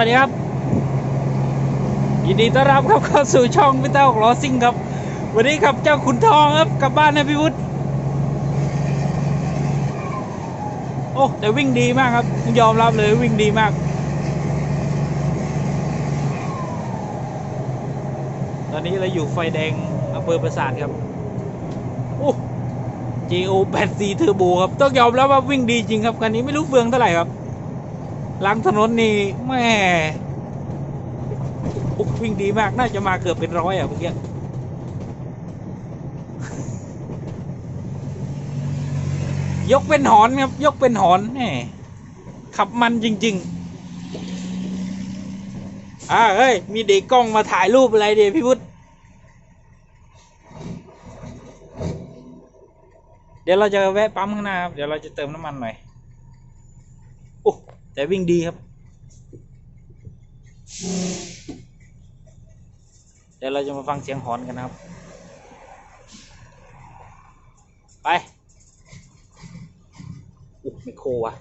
วัสดีครับ ยินดีต้อนรับครับเข้าสู่ช่องพิเต้าของล้อซิ่งครับ วันนี้ครับเจ้าขุนทองครับกลับบ้านนะพี่วุฒิโอ้แต่วิ่งดีมากครับยอมรับเลยวิ่งดีมาก ตอนนี้เราอยู่ไฟแดงอำเภอปราสาทครับโอ้ GO 8 4 Turbo ครับ ต้องยอมรับว่าวิ่งดีจริงครับคันนี้ไม่รู้เฟืองเท่าไหร่ครับ หลังถนนนี่แม่อุ๊ยวิ่งดีมาก น่าจะมาเกือบเป็นร้อยอะเมื่อกี้ยกเป็นหอนครับ ยกเป็นหอนแหมขับมันจริง ๆ อ่าเฮ้ย มีเด็กกล้องมาถ่ายรูปอะไรเดี๋ยพี่พุทธเดี๋ยวเราจะแวะปั๊มข้างหน้าครับ เดี๋ยวเราจะเติมน้ำมันหน่อย แต่วิ่งดีครับ เดี๋ยวเราจะมาฟังเสียงหอนกันนะครับ ไปอุ๊ไม่โควะ่ะ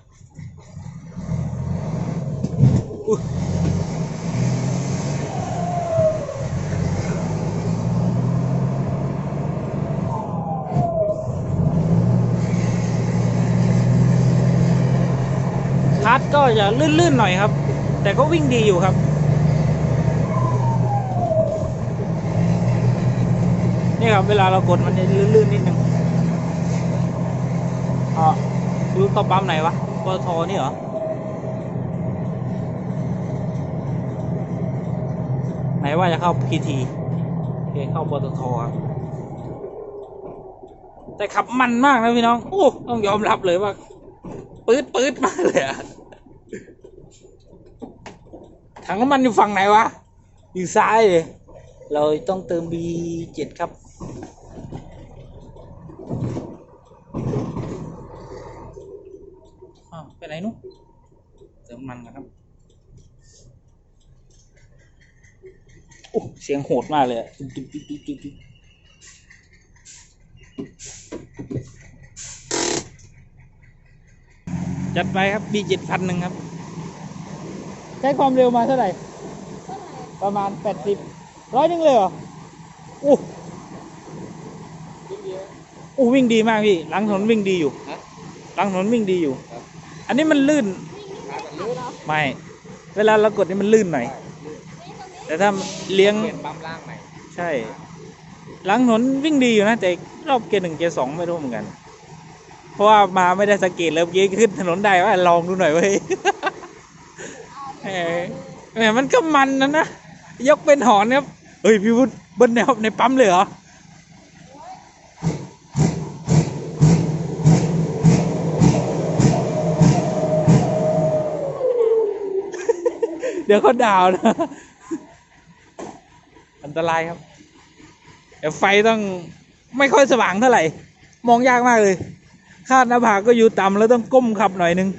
จะลื่นๆหน่อยครับ แต่ก็วิ่งดีอยู่ครับนี่ครับเวลาเรากดมันจะลื่นๆนิดนึงอ๋อดูเข้าปั๊มไหนวะปตทนี่เหรอไหนว่าจะเข้าพีทีโอเคเข้าปตทครับแต่ขับมันมากนะพี่น้อง โอ้ ต้องยอมรับเลยว่าปื๊ดปื๊ดมากเลยอะ ถังน้ำมันอยู่ฝั่งไหนวะ อยู่ซ้ายเลย เราต้องเติม B7 ครับ อ้าวไปไหนนุ๊กเติมมันกันครับ โอ้เสียงโหดมากเลยอะตุ๊บตุ๊บตุ๊บตุ๊บตุ๊บตุ๊บจัดไปครับ B7 พันหนึ่งครับ ใช้ความเร็วมาเท่าไหร่ ประมาณแปดสิบร้อยหนึงเลยเหรออู้อู้วิ่งดีมากพี่ หลังถนนวิ่งดีอยู่ฮะหลังถนนวิ่งดีอยู่ครับอันนี้มันลื่น ไม่ เวลาเรากดนี่มันลื่นหน่อย แต่ถ้าเลี้ยงเปลี่ยนปั๊มล่างใหม่ ใช่ หลังถนนวิ่งดีอยู่นะ แต่รอบเกียร์หนึ่งเกียร์สองไม่รู้เหมือนกัน เพราะว่ามาไม่ได้สังเกตเลยเมื่อกี้ขึ้นถนนได้ว่าลองดูหน่อยเว้ย แหมมมันก็มันนะนะ ยกเป็นหอนครับ เฮ้ย พี่วุฒิเบิ้ลในในปั๊มเลยเหรอเดี๋ยวเขาด่าวนะ อันตรายครับ เดี๋ยวไฟต้องไม่ค่อยสว่างเท่าไหร่ มองยากมากเลย คาดหน้าผากก็อยู่ต่ำแล้วต้องก้มขับหน่อยนึง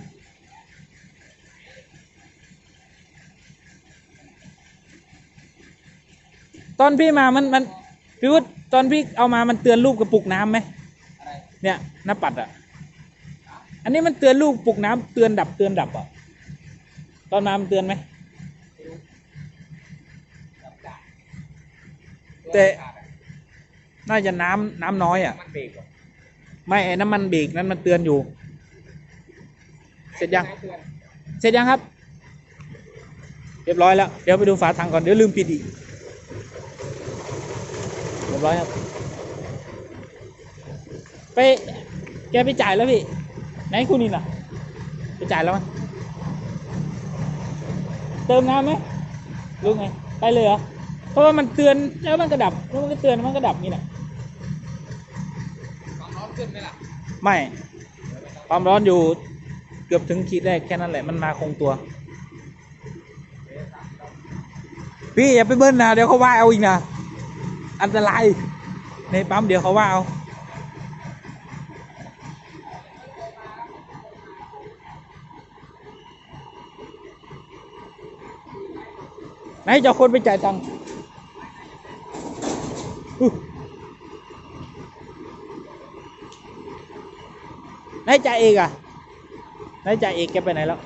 ตอนพี่มามันมันพี่วุฒิตอนพี่เอามามันเตือนรูปกระปุกน้ำไหมเนี่ยน้าปัดอะ อันนี้มันเตือนลูกปลุกน้ำเตือนดับเตือนดับอะตอนมามันเตือนไหมแต่น่าจะน้ำน้ำน้อยอะ ไม่ไอ้น้ำมันเบรกนั้นมันเตือนอยู่ เสร็จยัง เสร็จยังครับ เรียบร้อยแล้ว เดี๋ยวไปดูฝาถังก่อน เดี๋ยวลืมปิดอีก บร้อยครับ ไป แกไปจ่ายแล้วพี่ ไหนคุณนี่น่ะ ไปจ่ายแล้วมั้ยเติมน้ำไหมหรู้ไง ไปเลยเหรอ เพราะว่ามันเตือนแล้วมันก็ดับ แล้วมันก็เตือนแล้วมันก็ดับนี่แหละความร้อนขึ้นไหมล่ะ ไม่ ความร้อนอยู่เกือบถึงขีดแรกแค่นั้นแหละมันมาคงตัว พี่อย่าไปเบิ้ลนะเดี๋ยวเขาว่าเอาอีกนะ อันตราย ในปั๊มเดี๋ยวเขาว่าเอาไหนจะเอาคนไปจ่ายตังค์อุ๊ยไหนจ่ายเอกอะไหนจ่ายเอกแกไปไหนแล้ว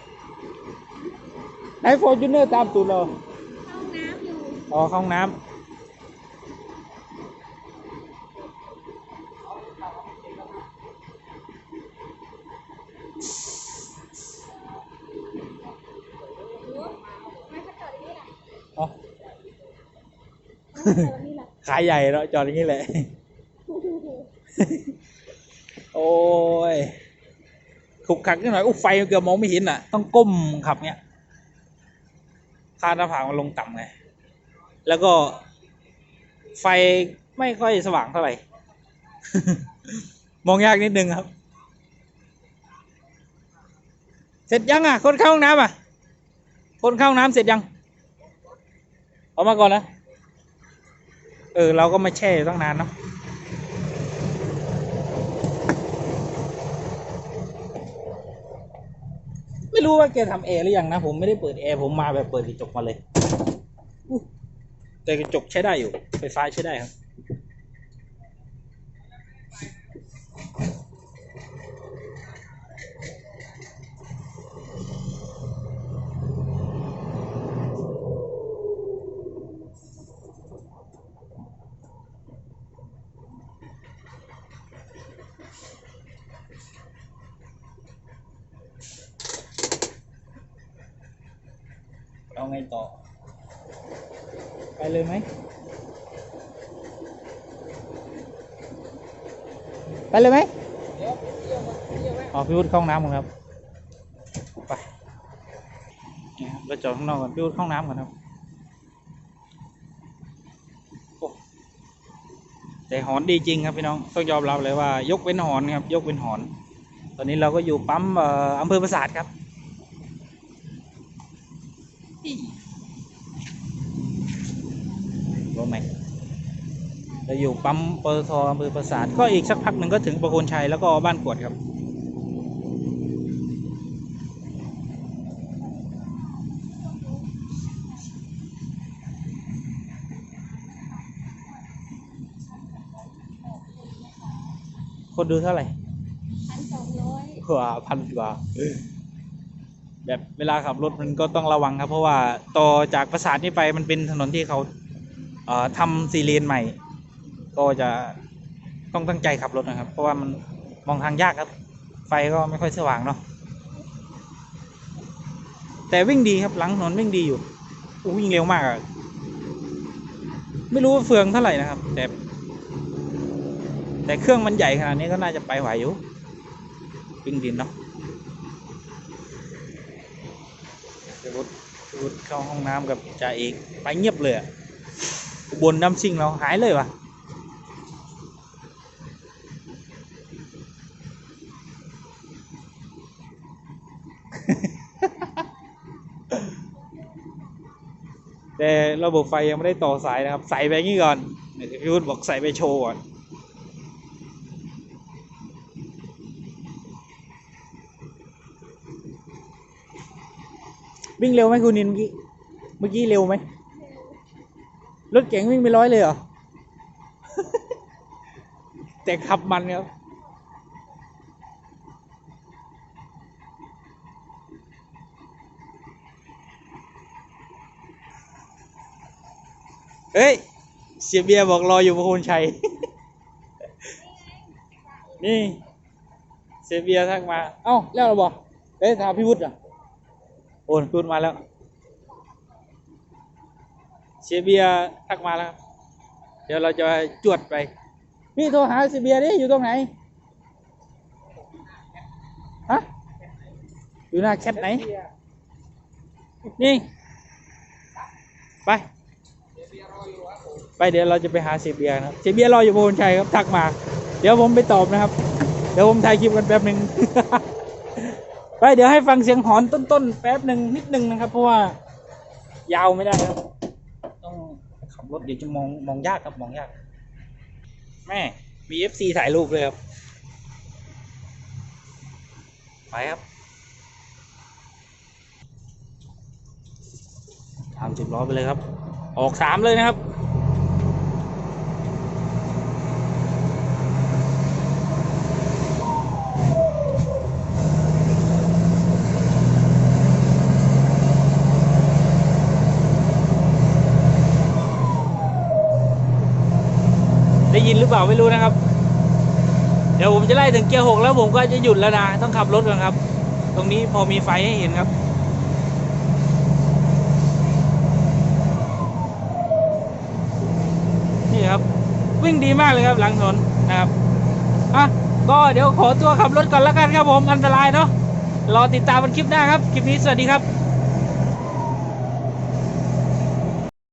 ไหนโฟร์จูเนอร์ตามตูดเราเข้าห้องน้ำอยู่อ๋อเข้าห้องน้ำ ไม่เขาจอดที่นี่แหละ อ๋อ ไม่เขายใหญ่เนาะจอดอย่างนี้แหละ โอ้ยขุกขักนิดหน่อยอุ้ไฟเกือบมองไม่เห็นอะ ต้องก้มขับเนี้ยคาหน้าผากมันลงต่ำไง แล้วก็ ไฟไม่ค่อยสว่างเท่าไหร่ มองยากนิดนึงครับ เสร็จยังอะ คนเข้าห้องน้ำอะ คนเข้าห้องน้ำเสร็จยัง ออกมาก่อนนะ เออ เราก็ไม่แช่ตั้งนานเนาะไม่รู้ว่าแกทำแอร์หรือยังนะ ผมไม่ได้เปิดแอร์ผมมาแบบเปิดกระจกมาเลยแต่กระจกใช้ได้อยู่ไฟฟ้าใช้ได้ครับ ต่อ ไปเลยไหมไปเลยไหมอ๋อพี่วุฒิเข้าห้องน้ำก่อนครับ ไปนี่ครับเราจอดข้างนอกก่อนพี่วุฒิเข้าห้องน้ำก่อนครับโอ้แต่หอนดีจริงครับพี่น้องต้องยอมรับเลยว่า ยกเว้นหอนครับ ยกเว้นหอน ตอนนี้เราก็อยู่ปั๊มเอ่ออำเภอปราสาทครับ รู้ไหมเราอยู่ปั๊มปตทอำเภอปราสาทก็อีกสักพักหนึ่งก็ถึงประโคนชัยแล้วก็บ้านกวดครับ คนดูเท่าไหร่พันสองร้อยกว่าพันกว่า แบบเวลาขับรถมันก็ต้องระวังครับ เพราะว่าต่อจากปราสาทนี้ไปมันเป็นถนนที่เขาเอ่อทำซีเลนใหม่ ก็จะต้องตั้งใจขับรถนะครับ เพราะว่ามันมองทางยากครับ ไฟก็ไม่ค่อยสว่างเนาะแต่วิ่งดีครับหลังถนนวิ่งดีอยู่อู้วิ่งเร็วมากอะไม่รู้ว่าเฟืองเท่าไหร่นะครับ แต่แต่เครื่องมันใหญ่ขนาดนี้ก็น่าจะไปไหวอยู่วิ่งดินเนาะ ไปวุฒวุฒเข้าห้องน้ำกับจ่าเอกไปเงียบเลยอุบนน้ำซิ่งเราหายเลยวะแต่ระบบไฟยังไม่ได้ต่อสายนะครับ ใส่ไปงี้ก่อนพี่วุฒิบอกใส่ไปโชว์ก่อน วิ่งเร็วไหมคุณนินเมื่อกี้ เมื่อกี้เร็วไหม รถเก๋งวิ่งไปร้อยเลยเหรอ แต่ขับมันครับเฮ้ย เสียเบียบอกรออยู่ประโคนชัย นี่ เสียเบียทักมา เอ้า แล้วเราบอกเอ้ยถามพี่วุฒิอะ โอนพูดมาแล้ว เสียเบียทักมาแล้ว เดี๋ยวเราจะจวดไป พี่โทรหาเสียเบียดิอยู่ตรงไหน ฮะ อยู่หน้าแคทไหน นี่ ไป ไปเดี๋ยวเราจะไปหาเสียเบียนะครับเสียเบียร์รออยู่บนชัยครับทักมา เดี๋ยวผมไปตอบนะครับ เดี๋ยวผมถ่ายคลิปกันแป๊บหนึ่ง ไปเดี๋ยวให้ฟังเสียงหอนต้นๆ แป๊บหนึ่งนิดนึงนะครับ เพราะว่ายาวไม่ได้ครับ ต้องขับรถเดี๋ยวจะมองมองยากครับมองยาก แม่มีเอฟซีถ่ายรูปเลยครับ ไปครับทำสิบล้อไปเลยครับ ออกสามเลยนะครับ ยินหรือเปล่าไม่รู้นะครับ เดี๋ยวผมจะไล่ถึงเกียร์หกแล้วผมก็จะหยุดแล้วนะต้องขับรถก่อนครับ ตรงนี้พอมีไฟให้เห็นครับนี่ครับ วิ่งดีมากเลยครับ หลังถนนนะครับอะก็เดี๋ยวขอตัวขับรถก่อนแล้วกันครับผมอันตรายเนาะรอติดตามกันคลิปหน้าครับ คลิปนี้สวัสดีครับ